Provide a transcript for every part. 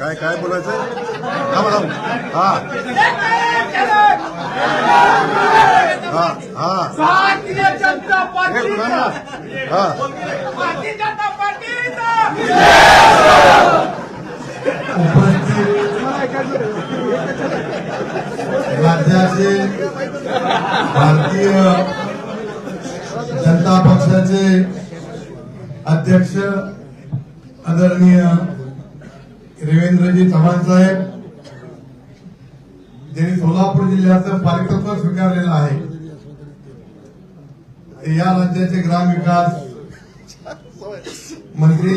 काय काय बोलायचं हा मॅडम हा. हा हा. भारतीय जनता हे? हा. भारतीय जनता राज्याचे भारतीय जनता पक्षाचे अध्यक्ष आदरणीय रेवेंद्रजी चव्हाण साहेब ज्यांनी सोलापूर जिल्ह्याचं पालकत्व स्वीकारलेलं आहे. या राज्याचे ग्रामविकास मंत्री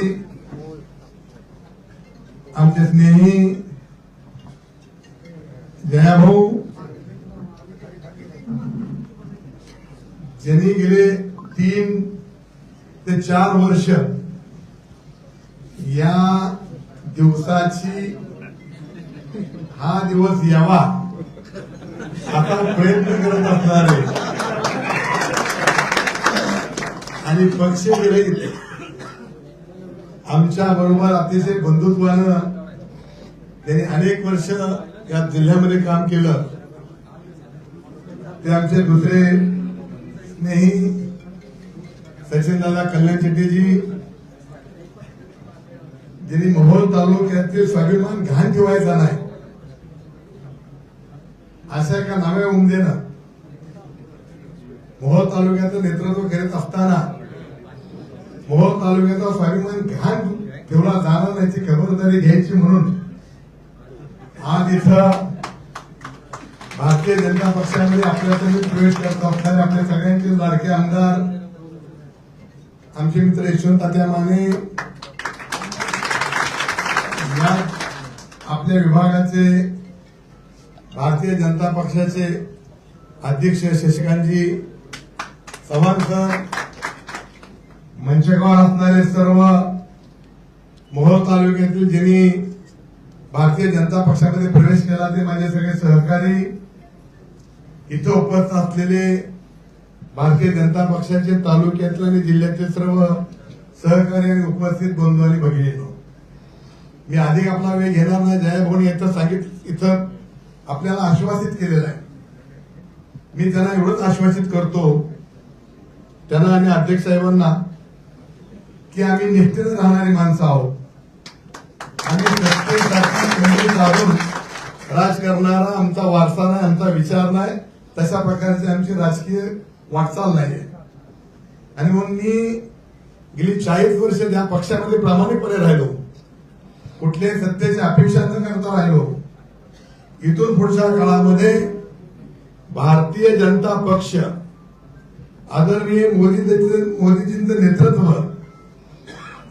आमचे स्नेही जयाभाऊ ज्यांनी गेले तीन चार वर्ष. या दिवसाची हा दिवस यावा. आता प्रयत्न करत असणारे आणि पक्ष विरहित आमच्या बरोबर अतिशय बंधुत्वानं त्यांनी अनेक वर्ष या जिल्ह्यामध्ये काम केलं. ते आमचे दुसरे स्नेही दादा कल्याण शेट्टीजी ज्यांनी मोहोळ तालुक्यातील स्वाभिमान घाण ठेवायचा नाही. अशा एका नव्या उमदेनं मोहोळ तालुक्याचं नेतृत्व करीत असताना मोहोळ तालुक्याचा स्वाभिमान घाण ठेवला जाणार नाही खबरदारी घ्यायची म्हणून आज इथं भारतीय जनता पक्षामध्ये आपल्या तुम्ही प्रवेश करत असताना आपल्या सगळ्यांचे लाडके आमदार आमचे मित्र यशवंत तात्या माने या आपल्या विभागाचे भारतीय जनता पक्षाचे अध्यक्ष शशिकांतजी चव्हाण सर मंचकावर असणारे सर्व मोहोळ तालुक्यातील ज्यांनी भारतीय जनता पक्षामध्ये प्रवेश केला ते माझे सगळे सहकारी. इथं उपस्थित असलेले भारतीय जनता पक्षाचे तालुक्यातले आणि जिल्ह्यातील सर्व सहकारी आणि उपस्थित बंधू आणि भगिनीनो मी अधिक आपला वेळ घेणार नाही. जयाभाऊनी येतं सांगितलं इथं आपल्याला आश्वासित केलेलं आहे. मी त्यांना एवढंच आश्वासित करतो त्यांना आणि अध्यक्ष साहेबांना की आम्ही निष्ठेने राहणारी माणसं आहोत. आणि प्रत्येक साधून राज करणारा आमचा वारसा नाही आमचा विचार नाही. तशा प्रकारचे आमची राजकीय वाटचाल नाही आणि म्हणून मी गेली चाळीस वर्ष त्या पक्षामध्ये प्रामाणिकपणे राहिलो. कुठल्याही सत्तेच्या अपेक्षा न करता राहिलो. इथून पुढच्या काळामध्ये भारतीय जनता पक्ष आदरणीय मोदी मोदीजींचं नेतृत्व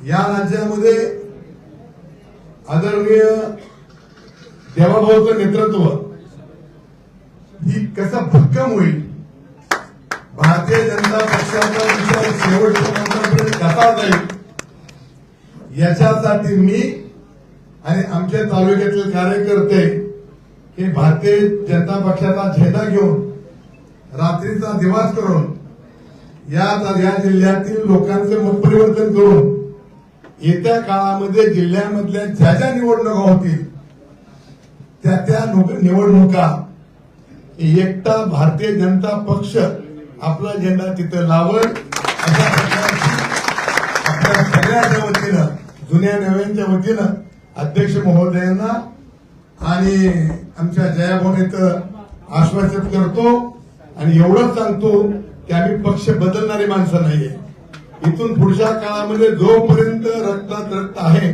या राज्यामध्ये आदरणीय देवाभाऊचं नेतृत्व ही कसं भक्कम होईल? भारतीय जनता पक्षाचा विचार शेवटच्या मंत्रापर्यंत कसा जाईल? याच्यासाठी मी आणि आमच्या तालुक्यातील कार्यकर्ते हे भारतीय जनता पक्षाचा झेंडा घेऊन रात्रीचा दिवास करून या या जिल्ह्यातील लोकांचे मत परिवर्तन करून येत्या काळामध्ये जिल्ह्यामधल्या ज्या ज्या निवडणुका होतील त्या त्या निवडणुका एकटा भारतीय जनता पक्ष आपला झेंडा तिथं लावल अशा प्रकारची आपल्या सगळ्याच्या वतीनं जुन्या नव्यांच्या वतीनं अध्यक्ष महोदयांना आणि आमच्या जयाभाऊन आश्वासित करतो. आणि एवढंच सांगतो की आम्ही पक्ष बदलणारी माणसं नाहीये. इथून पुढच्या काळामध्ये जोपर्यंत रक्तात रक्त आहे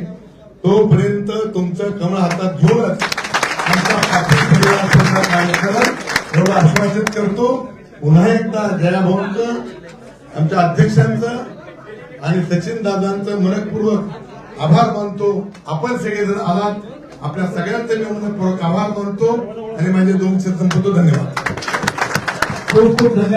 तोपर्यंत तुमचं कमळ हातात घेऊनच आमचा पाठिंबा परिवार एवढं आश्वासित करतो. पुन्हा एकदा जयाभाऊंचं आमच्या अध्यक्षांचं आणि सचिन दादांचं मनपूर्वक आभार मानतो. आपण सगळेजण आलात. आपल्या सगळ्यांचे मी मनपूर्वक आभार मानतो. आणि माझे दोन शब्द संपवतो. धन्यवाद. खूप खूप धन्यवाद.